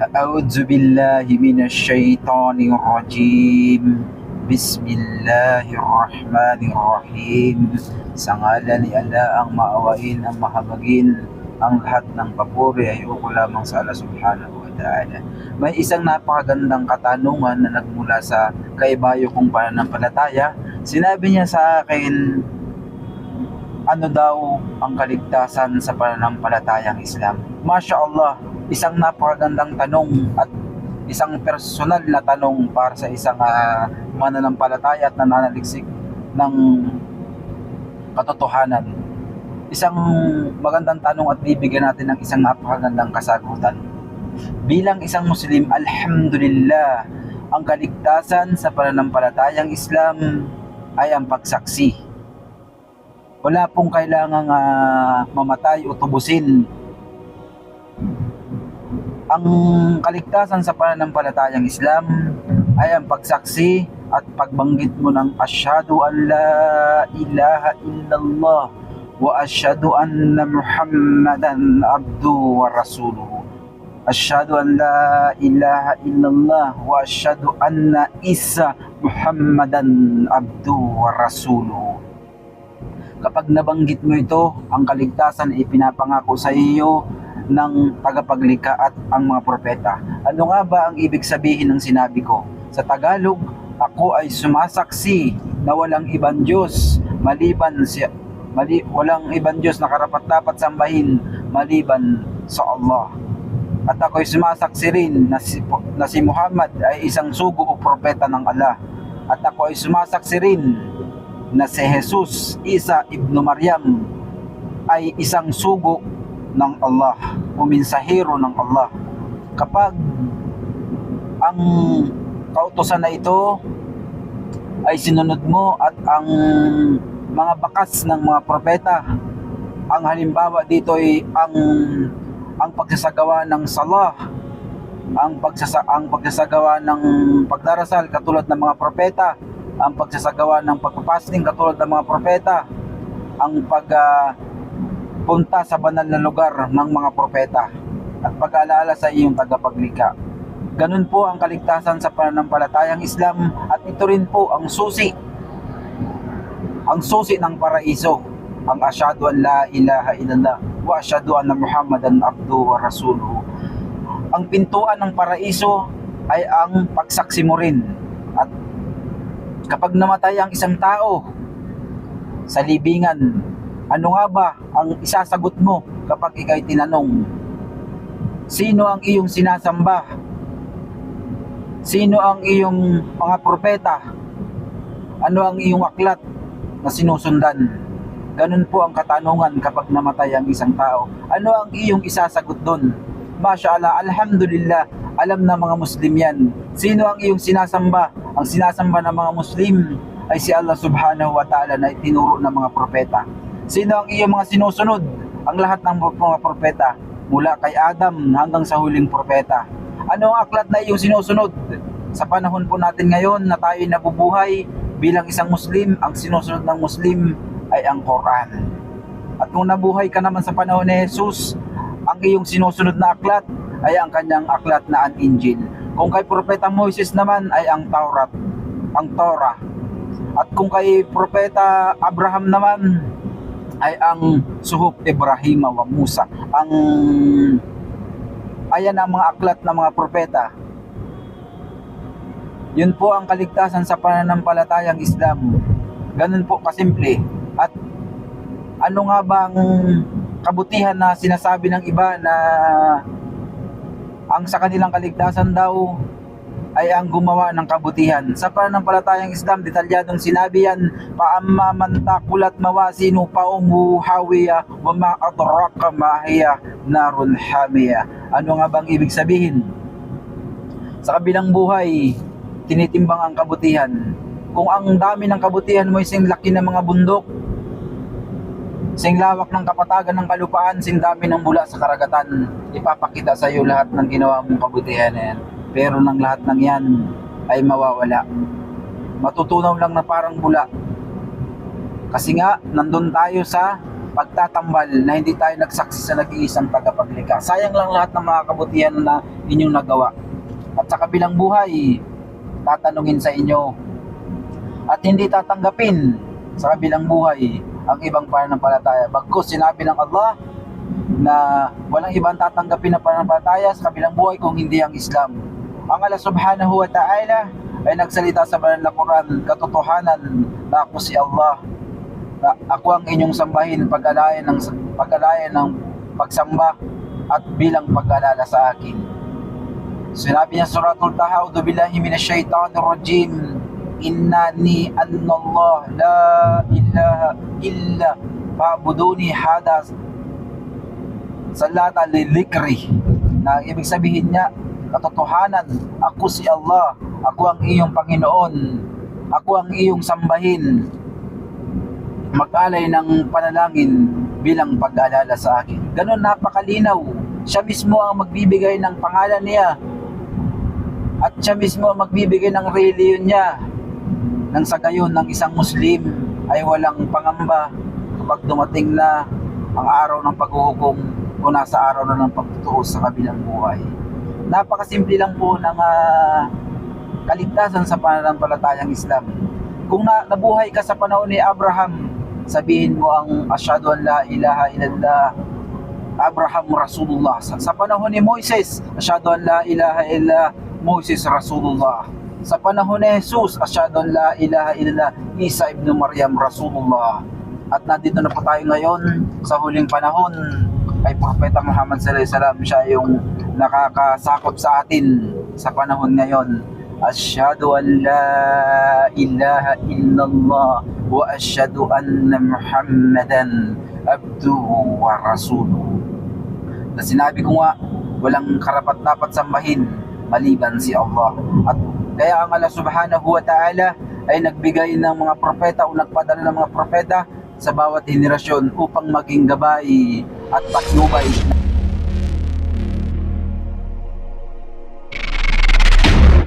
أعوذ بالله من الشيطان الرجيم بسم الله الرحمن الرحيم Sa ngalan ni Allah ang maawain, ang mahabagin, ang lahat ng papuri ay uko lamang sa Allah subhanahu wa ta'ala. May isang napakagandang katanungan na nagmula sa kaibayo kong pananampalataya. Sinabi niya sa akin, ano daw ang kaligtasan sa pananampalatayang Islam? Masya Allah, isang napakagandang tanong at isang personal na tanong para sa isang uh, mananampalataya at nananaliksik ng katotohanan. Isang magandang tanong at bibigyan natin ng isang napakagandang kasagutan. Bilang isang Muslim, Alhamdulillah, ang kaligtasan sa pananampalatayang Islam ay ang pagsaksi. Wala pong kailangang uh, mamatay o tubusin ang kaligtasan sa pananampalatayang Islam ay ang pagsaksi at pagbanggit mo ng asyhadu an la ilaha illallah wa asyhadu anna muhammadan abdu wa rasuluhu. Asyhadu an la ilaha illallah wa asyhadu anna isa muhammadan abdu wa rasuluhu. Kapag nabanggit mo ito ang kaligtasan ay pinapangako sa iyo ng tagapaglikha at ang mga propeta. Ano nga ba ang ibig sabihin ng sinabi ko? Sa Tagalog, ako ay sumasaksi na walang ibang Diyos maliban si mali, walang ibang Diyos na karapat dapat sambahin maliban sa Allah. At ako ay sumasaksi rin na si, na si Muhammad ay isang sugo o propeta ng Allah. At ako ay sumasaksi rin na si Jesus, Isa ibnu Maryam ay isang sugo ng Allah o minsahero ng Allah. Kapag ang kautosan na ito ay sinunod mo at ang mga bakas ng mga propeta ang halimbawa dito ay ang ang pagsasagawa ng salah ang pagsasa ang pagsasagawa ng pagdarasal katulad ng mga propeta ang pagsasagawa ng pagpapasning katulad ng mga propeta ang pag uh, punta sa banal na lugar ng mga propeta at pag-aalala sa iyong tagapaglikha. Ganun po ang kaligtasan sa pananampalatayang Islam at ito rin po ang susi. Ang susi ng paraiso ang asyhadu an la ilaha illallah wa asyhadu anna muhammadan abdu wa rasuluhu. Ang pintuan ng paraiso ay ang pagsaksi mo rin. At kapag namatay ang isang tao sa libingan ano nga ba ang isasagot mo kapag ikay tinanong? Sino ang iyong sinasamba? Sino ang iyong mga propeta? Ano ang iyong aklat na sinusundan? Ganun po ang katanungan kapag namatay ang isang tao. Ano ang iyong isasagot doon? Masya Allah, Alhamdulillah, alam na mga Muslim yan. Sino ang iyong sinasamba? Ang sinasamba ng mga Muslim ay si Allah subhanahu wa ta'ala na itinuro ng mga propeta. Sino ang iyong mga sinusunod? Ang lahat ng mga propeta mula kay Adam hanggang sa huling propeta. Ano ang aklat na iyong sinusunod? Sa panahon po natin ngayon na tayo nabubuhay bilang isang Muslim, ang sinusunod ng Muslim ay ang Quran. At kung nabuhay ka naman sa panahon ni Jesus, ang iyong sinusunod na aklat ay ang kanyang aklat na ang Injil. Kung kay Propeta Moises naman ay ang Taurat, ang Torah. At kung kay Propeta Abraham naman ay ang suhop Ibrahim wa Musa. Ang ayan ang mga aklat ng mga propeta. Yun po ang kaligtasan sa pananampalatayang Islam. Ganun po kasimple. At ano nga ba ang kabutihan na sinasabi ng iba na ang sa kanilang kaligtasan daw ay ang gumawa ng kabutihan. Sa pananampalatayang Islam, detalyadong sinabi yan, paamma man takulat mawasinu paumu hawiya wa ma adraka mahiya narun hamiya. Ano nga bang ibig sabihin? Sa kabilang buhay, tinitimbang ang kabutihan. Kung ang dami ng kabutihan mo isang laki ng mga bundok, sing lawak ng kapatagan ng kalupaan, sing dami ng bula sa karagatan, ipapakita sa iyo lahat ng ginawa mong kabutihan na yan pero ng lahat ng yan ay mawawala. Matutunaw lang na parang bula. Kasi nga, nandun tayo sa pagtatambal na hindi tayo nagsaksi sa nag-iisang tagapaglikha. Sayang lang lahat ng mga kabutihan na inyong nagawa. At sa kabilang buhay, tatanungin sa inyo at hindi tatanggapin sa kabilang buhay ang ibang pananampalataya. Bagkus sinabi ng Allah na walang ibang tatanggapin na pananampalataya sa kabilang buhay kung hindi ang Islam. Ang Allah subhanahu wa ta'ala ay nagsalita sa banal na Quran, katotohanan na ako si Allah na ako ang inyong sambahin pag-alayan ng pag-alayan ng pagsamba at bilang pag-alala sa akin. Sinabi niya Suratul Taha, "A'udzu billahi minasyaitonir rajim. Innani annallah la ilaha illa fa'buduni hada salata lilikri." Na ibig sabihin niya, katotohanan, ako si Allah, ako ang iyong Panginoon, ako ang iyong sambahin, mag-alay ng panalangin bilang pag-aalala sa akin. Ganon napakalinaw. Siya mismo ang magbibigay ng pangalan niya. At siya mismo ang magbibigay ng reliyon niya. Nang sa gayon ng isang Muslim ay walang pangamba kapag dumating na ang araw ng paghuhukom o nasa araw na ng pagtutuos sa kabilang buhay. Napakasimple lang po ng ah, kaligtasan sa pananampalatayang Islam. Kung na, nabuhay ka sa panahon ni Abraham, sabihin mo ang asyhadu an la ilaha illallah Abraham Rasulullah. Sa, sa panahon ni Moises, asyhadu an la ilaha illa Moses Rasulullah. Sa panahon ni Jesus, asyhadu an la ilaha illa Isa ibn Maryam Rasulullah. At nandito na po tayo ngayon sa huling panahon kay Propeta Muhammad sallallahu alaihi wasallam siya yung nakakasakop sa atin sa panahon ngayon. Asyhadu an la ilaha illallah wa asyhadu anna Muhammadan abduhu wa rasuluhu. Na sinabi ko nga, walang karapat-dapat sambahin maliban si Allah. At kaya ang Allah subhanahu wa ta'ala ay nagbigay ng mga propeta o nagpadala ng mga propeta sa bawat henerasyon upang maging gabay at patnubay